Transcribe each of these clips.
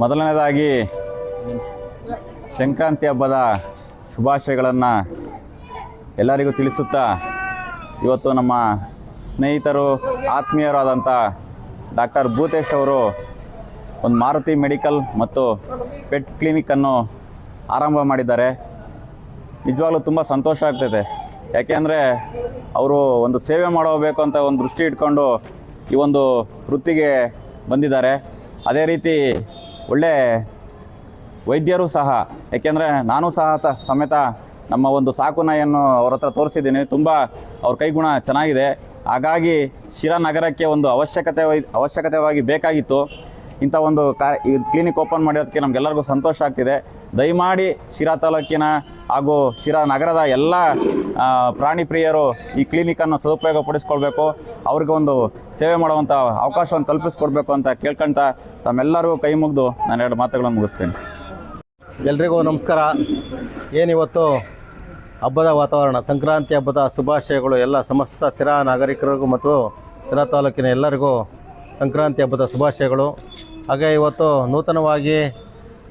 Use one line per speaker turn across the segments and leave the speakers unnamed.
ಮೊದಲನೇದಾಗಿ ಸಂಕ್ರಾಂತಿ ಹಬ್ಬದ ಶುಭಾಶಯಗಳನ್ನು ಎಲ್ಲರಿಗೂ ತಿಳಿಸುತ್ತಾ ಇವತ್ತು ನಮ್ಮ ಸ್ನೇಹಿತರು ಆತ್ಮೀಯರಾದಂಥ ಡಾಕ್ಟರ್ ಭೂತೇಶ್ ಅವರು ಒಂದು ಮಾರುತಿ ಮೆಡಿಕಲ್ ಮತ್ತು ಪೆಟ್ ಕ್ಲಿನಿಕನ್ನು ಆರಂಭ ಮಾಡಿದ್ದಾರೆ. ನಿಜವಾಗ್ಲೂ ತುಂಬ ಸಂತೋಷ ಆಗ್ತೈತೆ ಯಾಕೆಂದರೆ ಅವರು ಒಂದು ಸೇವೆ ಮಾಡಬೇಕು ಅಂತ ಒಂದು ದೃಷ್ಟಿ ಇಟ್ಕೊಂಡು ಈ ಒಂದು ವೃತ್ತಿಗೆ ಬಂದಿದ್ದಾರೆ. ಅದೇ ರೀತಿ ಒಳ್ಳೆ ವೈದ್ಯರು ಸಹ, ಏಕೆಂದರೆ ನಾನು ಸಹ ಸಮೇತ ನಮ್ಮ ಒಂದು ಸಾಕು ನಾಯಿಯನ್ನು ಅವ್ರ ಹತ್ರ ತೋರಿಸಿದ್ದೀನಿ. ತುಂಬ ಅವ್ರ ಕೈಗುಣ ಚೆನ್ನಾಗಿದೆ. ಹಾಗಾಗಿ ಶಿರಾ ನಗರಕ್ಕೆ ಒಂದು ಅವಶ್ಯಕತೆ ಅವಶ್ಯಕತೆವಾಗಿ ಬೇಕಾಗಿತ್ತು. ಇಂಥ ಒಂದು ಕ್ಲಿನಿಕ್ ಓಪನ್ ಮಾಡಿರೋದಕ್ಕೆ ನಮಗೆಲ್ಲರಿಗೂ ಸಂತೋಷ ಆಗ್ತಿದೆ. ದಯಮಾಡಿ ಶಿರಾ ತಾಲೂಕಿನ ಹಾಗೂ ಶಿರಾ ನಗರದ ಎಲ್ಲ ಪ್ರಾಣಿ ಪ್ರಿಯರು ಈ ಕ್ಲಿನಿಕನ್ನು ಸದುಪಯೋಗಪಡಿಸ್ಕೊಳ್ಬೇಕು. ಅವ್ರಿಗೆ ಒಂದು ಸೇವೆ ಮಾಡುವಂಥ ಅವಕಾಶವನ್ನು ಕಲ್ಪಿಸ್ಕೊಡ್ಬೇಕು ಅಂತ ಕೇಳ್ಕೊಳ್ತಾ ತಮ್ಮೆಲ್ಲರಿಗೂ ಕೈ ಮುಗಿದು ನಾನು ಎರಡು ಮಾತುಗಳನ್ನು ಮುಗಿಸ್ತೀನಿ.
ಎಲ್ರಿಗೂ ನಮಸ್ಕಾರ. ಏನಿವತ್ತು ಹಬ್ಬದ ವಾತಾವರಣ, ಸಂಕ್ರಾಂತಿ ಹಬ್ಬದ ಶುಭಾಶಯಗಳು ಎಲ್ಲ ಸಮಸ್ತ ಸಿರಾ ನಾಗರಿಕರಿಗೂ ಮತ್ತು ಸಿರಾ ತಾಲೂಕಿನ ಎಲ್ಲರಿಗೂ ಸಂಕ್ರಾಂತಿ ಹಬ್ಬದ ಶುಭಾಶಯಗಳು. ಹಾಗೆ ಇವತ್ತು ನೂತನವಾಗಿ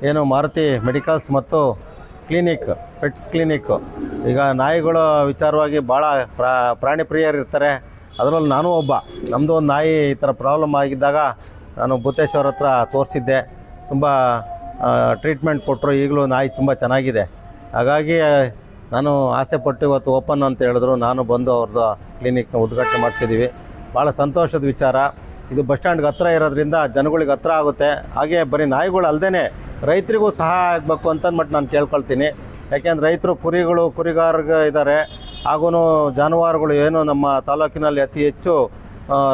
ಏನು ಮಾರುತಿ ಮೆಡಿಕಲ್ಸ್ ಮತ್ತು ಕ್ಲಿನಿಕ್ ಪೆಟ್ಸ್ ಕ್ಲಿನಿಕ್ ಈಗ ನಾಯಿಗಳು ವಿಚಾರವಾಗಿ ಭಾಳ ಪ್ರಾ, ಪ್ರಾಣಿ ಪ್ರಿಯರು ಇರ್ತಾರೆ. ಅದರಲ್ಲಿ ನಾನು ಒಬ್ಬ. ನಮ್ಮದು ಒಂದು ನಾಯಿ ಈ ಥರ ಪ್ರಾಬ್ಲಮ್ ಆಗಿದ್ದಾಗ ನಾನು ಭೂತೇಶ್ವರ ಹತ್ರ ತೋರಿಸಿದ್ದೆ. ತುಂಬ ಟ್ರೀಟ್ಮೆಂಟ್ ಕೊಟ್ಟರು ಈಗಲೂ ನಾಯಿ ತುಂಬ ಚೆನ್ನಾಗಿದೆ. ಹಾಗಾಗಿ, ನಾನು ಆಸೆ ಪಟ್ಟು ಇವತ್ತು ಓಪನ್ ಅಂತ ಹೇಳಿದ್ರು. ನಾನು ಬಂದು ಅವ್ರದ್ದು ಕ್ಲಿನಿಕ್ನ ಉದ್ಘಾಟನೆ ಮಾಡಿಸಿದ್ದೀವಿ ಭಾಳ ಸಂತೋಷದ ವಿಚಾರ. ಇದು ಬಸ್ ಸ್ಟ್ಯಾಂಡ್ಗೆ ಹತ್ರ ಇರೋದ್ರಿಂದ ಜನಗಳಿಗೆ ಹತ್ರ ಆಗುತ್ತೆ. ಹಾಗೆ ಬರೀ ನಾಯಿಗಳು ಅಲ್ಲದೆ ರೈತರಿಗೂ ಸಹಾಯ ಆಗಬೇಕು ಅಂತಂದ್ಬಿಟ್ಟು ನಾನು ಕೇಳ್ಕೊಳ್ತೀನಿ. ಯಾಕೆಂದ್ರೆ ರೈತರು ಕುರಿಗಳು, ಕುರಿಗಾರಗ ಇದ್ದಾರೆ ಹಾಗೂ ಜಾನುವಾರುಗಳು ಏನು ನಮ್ಮ ತಾಲೂಕಿನಲ್ಲಿ ಅತಿ ಹೆಚ್ಚು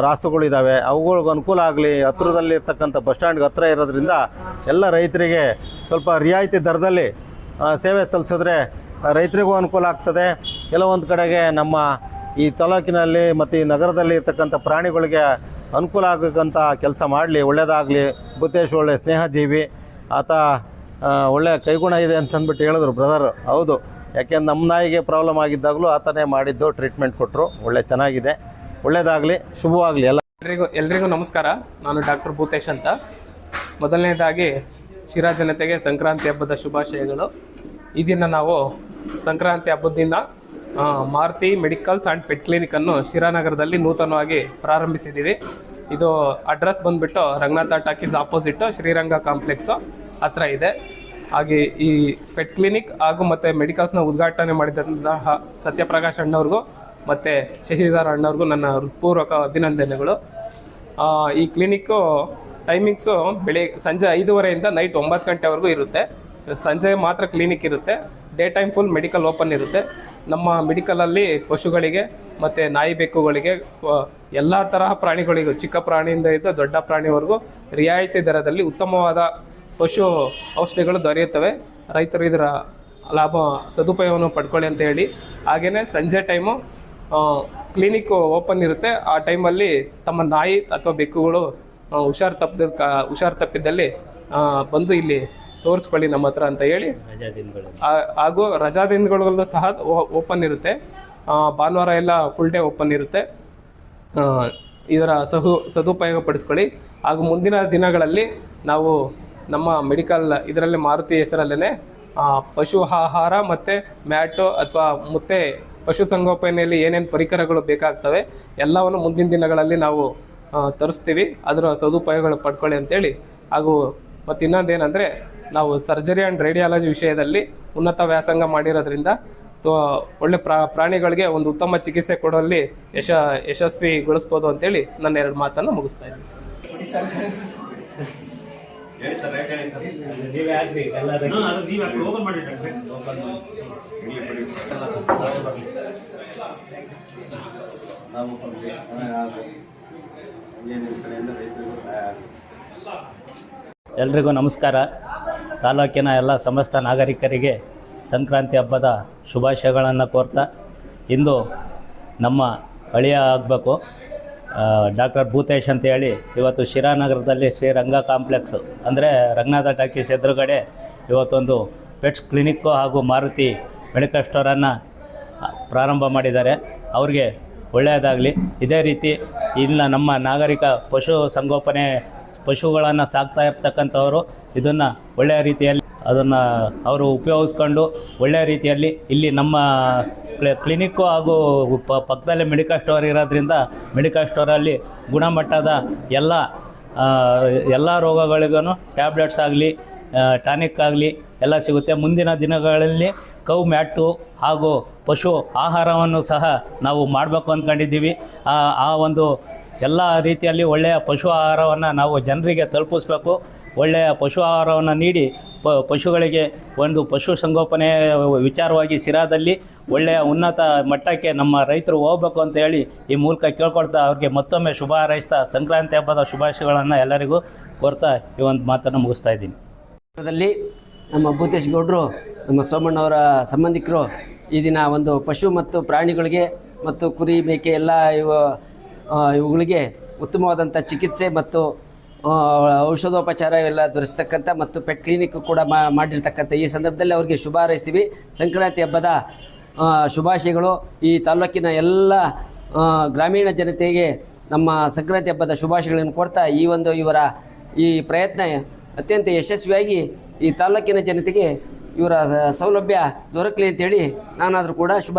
ರಾಸುಗಳಿದ್ದಾವೆ ಅವುಗಳಿಗೆ ಅನುಕೂಲ ಆಗಲಿ ಹತ್ರದಲ್ಲಿ ಇರ್ತಕ್ಕಂಥ ಬಸ್ ಸ್ಟ್ಯಾಂಡ್ಗೆ ಹತ್ರ ಇರೋದ್ರಿಂದ ಎಲ್ಲ ರೈತರಿಗೆ ಸ್ವಲ್ಪ ರಿಯಾಯಿತಿ ದರದಲ್ಲಿ ಸೇವೆ ಸಲ್ಲಿಸಿದ್ರೆ ರೈತರಿಗೂ ಅನುಕೂಲ ಆಗ್ತದೆ. ಕೆಲವೊಂದು ಕಡೆಗೆ ನಮ್ಮ ಈ ತಾಲೂಕಿನಲ್ಲಿ ಮತ್ತು ಈ ನಗರದಲ್ಲಿ ಇರ್ತಕ್ಕಂಥ ಪ್ರಾಣಿಗಳಿಗೆ ಅನುಕೂಲ ಆಗಕ್ಕಂಥ ಕೆಲಸ ಮಾಡಲಿ ಒಳ್ಳೆಯದಾಗಲಿ ಬುದ್ಧೇಶ್ವರ ಒಳ್ಳೆ ಸ್ನೇಹಜೀವಿ. ಆತ ಒಳ್ಳೆಯ ಒಳ್ಳೆ ಕೈಗುಣ ಇದೆ ಅಂತಂದ್ಬಿಟ್ಟು ಹೇಳಿದ್ರು ಬ್ರದರ್ ಹೌದು. ಯಾಕೆ ನಮ್ಮ ನಾಯಿಗೆ ಪ್ರಾಬ್ಲಮ್ ಆಗಿದ್ದಾಗಲೂ ಆತನೇ ಮಾಡಿದ್ದು ಟ್ರೀಟ್ಮೆಂಟ್ ಕೊಟ್ಟರು ಒಳ್ಳೆ ಚೆನ್ನಾಗಿದೆ. ಒಳ್ಳೆಯದಾಗಲಿ ಶುಭವಾಗಲಿ ಎಲ್ಲ.
ಎಲ್ರಿಗೂ ಎಲ್ರಿಗೂ ನಮಸ್ಕಾರ. ನಾನು ಡಾಕ್ಟರ್ ಭೂತೇಶ್ ಅಂತ. ಮೊದಲನೇದಾಗಿ ಶಿರಾ ಜನತೆಗೆ ಸಂಕ್ರಾಂತಿ ಹಬ್ಬದ ಶುಭಾಶಯಗಳು. ಈ ದಿನ ನಾವು ಸಂಕ್ರಾಂತಿ ಹಬ್ಬದ ದಿನ ಮಾರುತಿ ಮೆಡಿಕಲ್ಸ್ ಆ್ಯಂಡ್ ಪೆಟ್ ಕ್ಲಿನಿಕನ್ನು ಶಿರಾನಗರದಲ್ಲಿ ನೂತನವಾಗಿ ಪ್ರಾರಂಭಿಸಿದ್ದೀವಿ. ಇದು ಅಡ್ರೆಸ್ ಬಂದ್ಬಿಟ್ಟು Ranganatha talkies opposite Sriranga complex ಹತ್ರ ಇದೆ. ಹಾಗೆ ಈ ಪೆಟ್ ಕ್ಲಿನಿಕ್ ಹಾಗೂ ಮತ್ತು ಮೆಡಿಕಲ್ಸ್ನ ಉದ್ಘಾಟನೆ ಮಾಡಿದಂತಹ ಸತ್ಯಪ್ರಕಾಶ್ ಅಣ್ಣವ್ರಿಗೂ ಮತ್ತು ಶಶಿಧರ್ ಅಣ್ಣವ್ರಿಗೂ ನನ್ನ ಹೃತ್ಪೂರ್ವಕ ಅಭಿನಂದನೆಗಳು. ಈ ಕ್ಲಿನಿಕ್ಕು ಟೈಮಿಂಗ್ಸು ಬೆಳಿಗ್ಗೆ ಸಂಜೆ ಐದೂವರೆಯಿಂದ ನೈಟ್ ಒಂಬತ್ತು ಗಂಟೆವರೆಗೂ ಇರುತ್ತೆ. ಸಂಜೆ ಮಾತ್ರ ಕ್ಲಿನಿಕ್ ಇರುತ್ತೆ. Day time full medical open ಇರುತ್ತೆ. ನಮ್ಮ ಮೆಡಿಕಲಲ್ಲಿ ಪಶುಗಳಿಗೆ ಮತ್ತು ನಾಯಿ ಬೆಕ್ಕುಗಳಿಗೆ ಎಲ್ಲ ತರಹ ಪ್ರಾಣಿಗಳಿಗೂ, ಚಿಕ್ಕ ಪ್ರಾಣಿಯಿಂದ ಇದ್ದು ದೊಡ್ಡ ಪ್ರಾಣಿವರೆಗೂ ರಿಯಾಯಿತಿ ದರದಲ್ಲಿ ಉತ್ತಮವಾದ ಪಶು ಔಷಧಿಗಳು ದೊರೆಯುತ್ತವೆ. ರೈತರು ಇದರ ಲಾಭ, ಸದುಪಯೋಗವನ್ನು ಪಡ್ಕೊಳ್ಳಿ ಅಂತ ಹೇಳಿ. ಹಾಗೆಯೇ ಸಂಜೆ ಟೈಮು ಕ್ಲಿನಿಕ್ ಓಪನ್ ಇರುತ್ತೆ. ಆ ಟೈಮಲ್ಲಿ ತಮ್ಮ ನಾಯಿ ಅಥವಾ ಬೆಕ್ಕುಗಳು ಹುಷಾರು ತಪ್ಪಿದ, ಹುಷಾರು ತಪ್ಪಿದ್ದಲ್ಲಿ ಬಂದು ಇಲ್ಲಿ ತೋರಿಸ್ಕೊಳ್ಳಿ ನಮ್ಮ ಹತ್ರ ಅಂತ ಹೇಳಿ. ಹಾಗೂ ರಜಾ ದಿನಗಳಲ್ಲೂ ಸಹ ಓಪನ್ ಇರುತ್ತೆ. ಭಾನುವಾರ ಎಲ್ಲ ಫುಲ್ ಡೇ ಓಪನ್ ಇರುತ್ತೆ. ಇದರ ಸಹು ಸದುಪಯೋಗ ಪಡಿಸ್ಕೊಳ್ಳಿ. ಹಾಗೂ ಮುಂದಿನ ದಿನಗಳಲ್ಲಿ ನಾವು ನಮ್ಮ ಮೆಡಿಕಲ್ ಇದರಲ್ಲಿ ಮಾರುತಿ ಹೆಸರಲ್ಲೇ ಪಶು ಆಹಾರ ಮತ್ತು ಮ್ಯಾಟು ಅಥವಾ ಮುತ್ತೆ ಪಶುಸಂಗೋಪನೆಯಲ್ಲಿ ಏನೇನು ಪರಿಕರಗಳು ಬೇಕಾಗ್ತವೆ ಎಲ್ಲವನ್ನು ಮುಂದಿನ ದಿನಗಳಲ್ಲಿ ನಾವು ತರಿಸ್ತೀವಿ. ಅದರ ಸದುಪಯೋಗಗಳು ಪಡ್ಕೊಳ್ಳಿ ಅಂತೇಳಿ. ಹಾಗೂ ಮತ್ತು ಇನ್ನೊಂದೇನೆಂದರೆ ನಾವು ಸರ್ಜರಿ ಆ್ಯಂಡ್ ರೇಡಿಯಾಲಜಿ ವಿಷಯದಲ್ಲಿ ಉನ್ನತ ವ್ಯಾಸಂಗ ಮಾಡಿರೋದ್ರಿಂದ ತೋ- ಒಳ್ಳೆ ಪ್ರಾ ಪ್ರಾಣಿಗಳಿಗೆ ಒಂದು ಉತ್ತಮ ಚಿಕಿತ್ಸೆ ಕೊಡೋಲ್ಲಿ ಯಶ ಯಶಸ್ವಿಗೊಳಿಸ್ಬೋದು ಅಂತೇಳಿ ನನ್ನ ಎರಡು ಮಾತನ್ನು ಮುಗಿಸ್ತಾ ಇದ್ದೀನಿ.
ಎಲ್ರಿಗೂ ನಮಸ್ಕಾರ. ತಾಲೂಕಿನ ಎಲ್ಲ ಸಮಸ್ತ ನಾಗರಿಕರಿಗೆ ಸಂಕ್ರಾಂತಿ ಹಬ್ಬದ ಶುಭಾಶಯಗಳನ್ನು ಕೋರ್ತಾ ಇಂದು ನಮ್ಮ ಅಳಿಯ ಆಗಬೇಕು ಡಾಕ್ಟರ್ ಭೂತೇಶ್ ಅಂತ ಹೇಳಿ ಇವತ್ತು ಶಿರಾನಗರದಲ್ಲಿ ಶ್ರೀರಂಗ ಕಾಂಪ್ಲೆಕ್ಸ್, ಅಂದರೆ ರಂಗನಾಥ ಟಾಕೀಸ್ ಎದುರುಗಡೆ ಇವತ್ತೊಂದು ಪೆಟ್ಸ್ ಕ್ಲಿನಿಕ್ಕು ಹಾಗೂ ಮಾರುತಿ ಮೆಡಿಕಲ್ ಸ್ಟೋರನ್ನು ಪ್ರಾರಂಭ ಮಾಡಿದ್ದಾರೆ. ಅವ್ರಿಗೆ ಒಳ್ಳೆಯದಾಗಲಿ. ಇದೇ ರೀತಿ ಇಲ್ಲ ನಮ್ಮ ನಾಗರಿಕ ಪಶು ಸಂಗೋಪನೆ, ಪಶುಗಳನ್ನು ಸಾಕ್ತಾ ಇರ್ತಕ್ಕಂಥವರು ಇದನ್ನು ಒಳ್ಳೆಯ ರೀತಿಯಲ್ಲಿ ಅದನ್ನು ಅವರು ಉಪಯೋಗಿಸ್ಕೊಂಡು ಒಳ್ಳೆಯ ರೀತಿಯಲ್ಲಿ ಇಲ್ಲಿ ನಮ್ಮ ಕ್ಲಿ- ಕ್ಲಿನಿಕ್ಕು ಹಾಗೂ ಪಕ್ಕದಲ್ಲೇ ಮೆಡಿಕಲ್ ಸ್ಟೋರ್ ಇರೋದ್ರಿಂದ ಮೆಡಿಕಲ್ ಸ್ಟೋರಲ್ಲಿ ಗುಣಮಟ್ಟದ ಎಲ್ಲ ಎಲ್ಲ ರೋಗಗಳಿಗೂ ಟ್ಯಾಬ್ಲೆಟ್ಸ್ ಆಗಲಿ ಟಾನಿಕ್ ಆಗಲಿ ಎಲ್ಲ ಸಿಗುತ್ತೆ. ಮುಂದಿನ ದಿನಗಳಲ್ಲಿ ಕೌ, ಮ್ಯಾಟು ಹಾಗೂ ಪಶು ಆಹಾರವನ್ನು ಸಹ ನಾವು ಮಾಡಬೇಕು ಅಂದ್ಕೊಂಡಿದ್ದೀವಿ ಆ ಒಂದು ಎಲ್ಲ ರೀತಿಯಲ್ಲಿ ಒಳ್ಳೆಯ ಪಶು ಆಹಾರವನ್ನು ನಾವು ಜನರಿಗೆ ತಲುಪಿಸ್ಬೇಕು. ಒಳ್ಳೆಯ ಪಶು ಆಹಾರವನ್ನು ನೀಡಿ ಪ, ಪಶುಗಳಿಗೆ ಒಂದು ಪಶು ಸಂಗೋಪನೆ ವಿಚಾರವಾಗಿ ಸಿರಾದಲ್ಲಿ ಒಳ್ಳೆಯ ಉನ್ನತ ಮಟ್ಟಕ್ಕೆ ನಮ್ಮ ರೈತರು ಹೋಗ್ಬೇಕು ಅಂತ ಹೇಳಿ ಈ ಮೂಲಕ ಕೇಳ್ಕೊಳ್ತಾ ಅವ್ರಿಗೆ ಮತ್ತೊಮ್ಮೆ ಶುಭ ಹಾರೈಸ್ತಾ ಸಂಕ್ರಾಂತಿ ಹಬ್ಬದ ಶುಭಾಶಯಗಳನ್ನು ಎಲ್ಲರಿಗೂ ಕೋರ್ತಾ ಈ ಒಂದು ಮಾತನ್ನು ಮುಗಿಸ್ತಾ ಇದ್ದೀನಿ.
ನಮ್ಮ ಭೂತೇಶ್ ಗೌಡರು, ನಮ್ಮ ಸೋಮಣ್ಣವರ ಸಂಬಂಧಿಕರು ಈ ದಿನ ಒಂದು ಪಶು ಮತ್ತು ಪ್ರಾಣಿಗಳಿಗೆ ಮತ್ತು ಕುರಿ ಮೇಕೆ ಎಲ್ಲ ಇವು ಇವುಗಳಿಗೆ ಉತ್ತಮವಾದಂಥ ಚಿಕಿತ್ಸೆ ಮತ್ತು ಔಷಧೋಪಚಾರ ಎಲ್ಲ ದೊರೆಸ್ತಕ್ಕಂಥ ಮತ್ತು ಪೆಟ್ ಕ್ಲಿನಿಕ್ ಕೂಡ ಮಾಡಿರ್ತಕ್ಕಂಥ ಈ ಸಂದರ್ಭದಲ್ಲಿ ಅವರಿಗೆ ಶುಭ ಹಾರೈಸ್ತೀವಿ. ಸಂಕ್ರಾಂತಿ ಹಬ್ಬದ ಶುಭಾಶಯಗಳು. ಈ ತಾಲೂಕಿನ ಎಲ್ಲ ಗ್ರಾಮೀಣ ಜನತೆಗೆ ನಮ್ಮ ಸಂಕ್ರಾಂತಿ ಹಬ್ಬದ ಶುಭಾಶಯಗಳನ್ನು ಕೊಡ್ತಾ ಈ ಒಂದು ಇವರ ಈ ಪ್ರಯತ್ನ ಅತ್ಯಂತ ಯಶಸ್ವಿಯಾಗಿ ಈ ತಾಲೂಕಿನ ಜನತೆಗೆ ಇವರ ಸೌಲಭ್ಯ ದೊರಕಲಿ ಅಂತೇಳಿ ನಾನಾದರೂ ಕೂಡ ಶುಭ